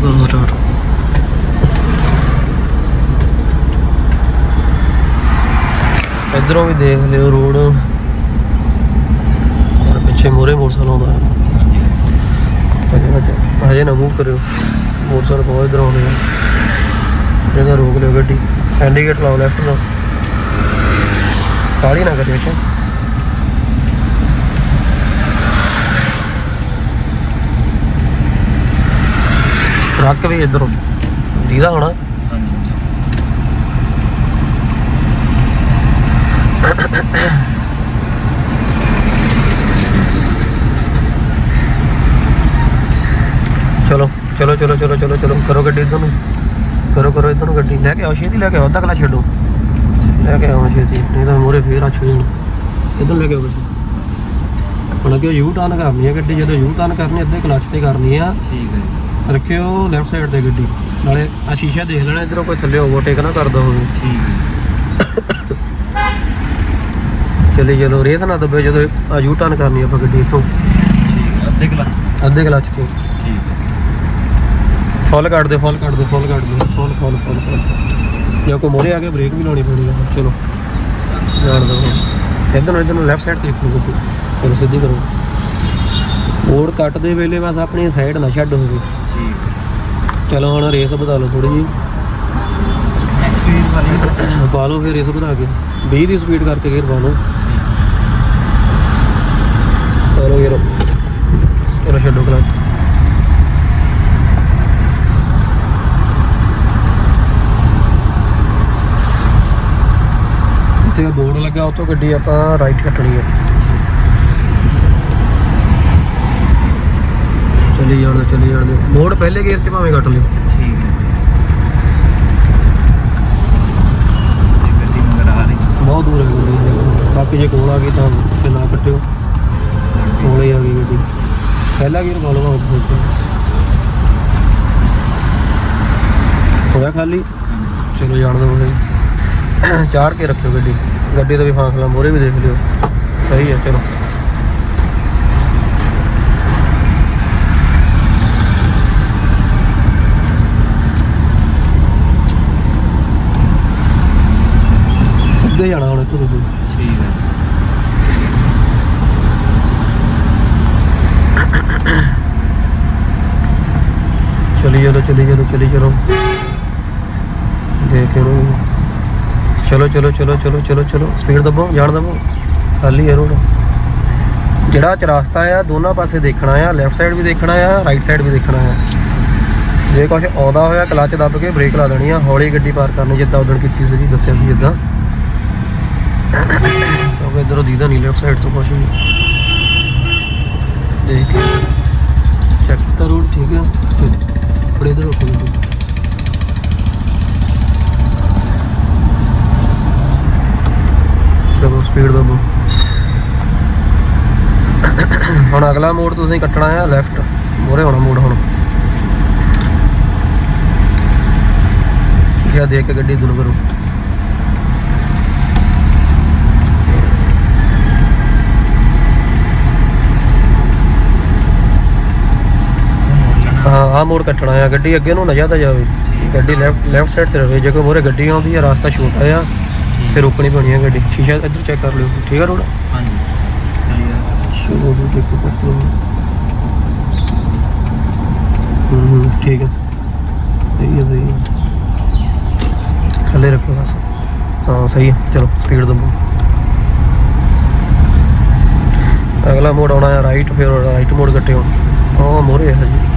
ਕਰੋ ਸਟਾਰਟ ਇਧਰੋਂ ਵੀ ਦੇਖ ਲਿਓ ਰੋਡ। ਔਰ ਪਿੱਛੇ ਮੋਰੇ ਮੋਟਰਸਾਈਕਲ ਆਉਂਦਾ। ਹੈ ਹਜੇ ਨਾ ਮੂਵ ਕਰਿਓ। ਮੋਟਰਸਾਈਕਲ ਬਹੁਤ ਇਧਰ ਆਉਂਦੇ ਆ। ਜਿਹਦਾ ਰੋਕ ਲਿਓ ਗੱਡੀ। ਇੰਡੀਕੇਟਰ ਲਾਓ ਲੈਫਟ ਦਾ ਕਾਲੀ ਨਾ ਕਰਿਓ ਅੱਛਾ ਟਰੱਕ ਵੀ ਇਧਰੋਂ ਦੀਦਾ ਹੋਣਾ। ਚਲੋ ਚਲੋ ਚਲੋ ਚਲੋ ਚਲੋ ਚਲੋ, ਕਰੋ ਗੱਡੀ ਇਧਰ। ਨੂੰ ਕਰੋ ਕਰੋ ਇਧਰ ਨੂੰ ਗੱਡੀ। ਲੈ ਕੇ ਆਓ, ਛੇਤੀ ਲੈ ਕੇ ਆਓ, ਅੱਧਾ ਕਲਾ ਛੱਡੋ। ਲੈ ਕੇ ਆਓ ਛੇਤੀ, ਨਹੀਂ ਤਾਂ ਮੋਰੇ ਫੇਰ ਆ ਛੇਣ ਇਧਰ ਲੈ ਕੇ ਆਓ ਗੱਡੀ। ਹੁਣ ਅੱਗੇ ਯੂ ਟਰਨ ਕਰਨੀ ਹੈ ਗੱਡੀ, ਜਦੋਂ ਯੂ ਟਰਨ ਕਰਨੀ ਅੱਧੇ ਕਲਚ ਤੇ ਕਰਨੀ ਆ। ਠੀਕ ਹੈ ਰੱਖਿਓ ਲੈਫਟ ਸਾਈਡ ਤੇ ਗੱਡੀ। ਨਾਲੇ ਆ ਸ਼ੀਸ਼ਾ ਦੇਖ ਲੈਣਾ, ਇਧਰੋਂ ਕੋਈ ਥੱਲੇ ਓਵਰਟੇਕ ਨਾ ਕਰਦਾ ਹੋਵੇ। ਠੀਕ ਹੈ ਚਲੇ ਚਲੋ ਰੇਸ ਨਾ ਦੱਬੇ, ਜਦੋਂ ਆ ਯੂ ਟਰਨ ਕਰਨੀ ਆਪਾਂ ਗੱਡੀ ਇੱਥੋਂ। ਠੀਕ ਹੈ ਅੱਧੇ ਕਲਾਸ ਅੱਧੇ ਕਲਚ ਤੇ। ਠੀਕ ਹੈ ਫੁੱਲ ਕੱਢ ਦੇ ਫੁੱਲ ਕੱਢ ਦੇ ਫੁੱਲ ਕੱਢ ਦੇ ਫੁੱਲ ਫੁੱਲ ਫੁੱਲ ਫੁੱਲ ਜੇ ਕੋਈ ਮੋਰੇ ਆ ਕੇ ਬ੍ਰੇਕ ਵੀ ਲਾਉਣੀ ਪੈਣੀ ਆ। ਚਲੋ। ਜਾਣ ਦੋ ਇਧਰ ਨੂੰ ਇਧਰ ਨੂੰ ਲੈਫਟ ਸਾਈਡ ਤੇ ਰੱਖੋ ਗੱਡੀ। ਚਲੋ, ਸਿੱਧੀ ਕਰੋ। ਮੋੜ ਕੱਟ ਦੇ ਵੇਲੇ ਬਸ ਆਪਣੀ ਸਾਈਡ ਨਾ ਛੱਡ ਹੋਵੇ। ਠੀਕ ਚਲੋ ਹੁਣ ਰੇਸ ਵਧਾ ਲਓ ਥੋੜੀ ਜੀ ਪਾ ਲਓ ਫਿਰ ਰੇਸ ਵਧਾ ਕੇ। 20 ਦੀ ਸਪੀਡ ਕਰਕੇ ਗੇਅਰ ਪਾ ਲਓ। ਚਲੋ ਯਾਰ। ਚਲੋ ਛੱਡੋ ਕਲਚ। ਇੱਥੇ ਬੋਰਡ ਲੱਗਾ ਉਹ ਤੋਂ ਗੱਡੀ ਆਪਾਂ ਰਾਈਟ ਕੱਟਣੀ ਹੈ। ਚੱਲੀ ਜਾਣ ਦਿਓ, ਚੱਲੀ ਜਾਣ। ਦਿਓ ਮੋੜ ਪਹਿਲੇ ਗੇਅਰ 'ਚ ਭਾਵੇਂ ਕੱਟ ਲਿਓ। ਠੀਕ ਹੈ। ਗੱਡੀ ਮਗਰ ਆ ਰਹੀ ਬਹੁਤ ਦੂਰ ਹੈ ਗੱਡੀ ਬਾਕੀ ਜੇ ਕੋਲ ਆ ਗਈ ਤਾਂ ਤੇ ਨਾ ਕੱਟਿਓ। ਕੋਲੇ ਆ ਗਈ ਗੱਡੀ। ਪਹਿਲਾ ਗੇਅਰ ਪਾ ਹੋਇਆ ਖਾਲੀ? ਚਲੋ ਜਾਣ ਦੋ ਚਾੜ ਕੇ ਰੱਖਿਓ ਗੱਡੀ। ਗੱਡੀ ਦਾ ਵੀ ਫਾਸਲਾ ਮੋਰੇ ਵੀ ਦੇਖ ਲਿਓ। ਸਹੀ ਹੈ ਚਲੋ। ਸਿੱਧੇ ਜਾਣਾ ਹੁਣ ਇੱਥੋਂ ਤੁਸੀਂ। ਠੀਕ ਹੈ। ਚਲੀ ਚਲੋ ਚਲੀ ਚਲੋ ਚਲੀ ਚਲੋ ਦੇਖ ਇਹਨੂੰ ਚਲੋ ਚਲੋ ਚਲੋ ਚਲੋ ਚਲੋ ਚਲੋ। ਸਪੀਡ ਦਬੋ ਜਾਣ ਦਬੋ। ਖਾਲੀ ਹੈ ਰੋਡ। ਜਿਹੜਾ ਚਰਾਸਤਾ ਆ ਦੋਨਾਂ ਪਾਸੇ ਦੇਖਣਾ ਆ। ਲੈਫਟ ਸਾਈਡ ਵੀ ਦੇਖਣਾ ਆ ਰਾਈਟ ਸਾਈਡ ਵੀ ਦੇਖਣਾ ਆ। ਜੇ ਕੁਝ ਆਉਂਦਾ ਹੋਇਆ ਕਲੱਚ ਦੱਬ ਕੇ ਬ੍ਰੇਕ ਲਾ ਦੇਣੀ ਆ। ਹੌਲੀ ਗੱਡੀ ਪਾਰ ਕਰਨੀ ਜਿੱਦਾਂ ਉਦੋਂ ਕੀਤੀ ਸੀ ਦੱਸਿਆ ਸੀ ਜਿੱਦਾਂ ਕਿਉਂਕਿ ਦੀਦਾ ਨਹੀਂ ਲੈਫਟ ਸਾਈਡ ਤੋਂ ਕੁਝ ਵੀ। ਦੇਖ ਚੈੱਕ ਤਾਂ ਰੋਡ ਠੀਕ ਆ। ਥੋੜੇ ਇਧਰ ਰੁਕੋ। ਚਲੋ ਸਪੀਡ ਦਬੋ। ਹੁਣ ਅਗਲਾ ਮੋੜ ਤੁਸੀਂ ਕੱਟਣਾ ਆ ਲੈਫਟ ਮੋਰੇ ਹੋਣਾ ਮੋੜ ਹੁਣ। ਸ਼ੀਸ਼ਾ ਦੇਖ ਕੇ ਗੱਡੀ ਦੁਨ ਕਰੋ ਹਾਂ ਆਹ ਮੋੜ ਕੱਟਣਾ ਆ ਗੱਡੀ ਅੱਗੇ ਨੂੰ ਨਾ ਜ਼ਿਆਦਾ ਜਾਵੇ। ਗੱਡੀ ਲੈਫਟ ਲੈਫਟ ਸਾਈਡ ਤੇ ਰਵੇ। ਜੇ ਕੋਈ ਮੋਰੇ ਗੱਡੀ ਆਉਂਦੀ ਆ ਰਸਤਾ ਛੋਟਾ ਆ ਫਿਰ ਰੋਕਣੀ ਪੈਣੀ ਆ ਗੱਡੀ। ਸ਼ੀਸ਼ਾ ਇੱਧਰ ਚੈੱਕ ਕਰ ਲਿਓ। ਠੀਕ ਆ ਰੋਡ ਹਾਂਜੀ। ਸਹੀ ਹੈ ਦੇਖੋ ਪੱਤੋ ਹੂੰ ਠੀਕ ਹੈ ਸਹੀ ਥੱਲੇ ਰੱਖੋ ਬਸ। ਹਾਂ ਸਹੀ ਚਲੋ ਸਪੀਡ ਦਬੋ। ਅਗਲਾ ਮੋੜ ਆਉਣਾ ਹੈ ਰਾਈਟ ਫਿਰ ਰਾਈਟ ਮੋੜ ਕੱਟਿਓ। ਉਹ ਮੋਰੇ ਹੈ ਜੀ।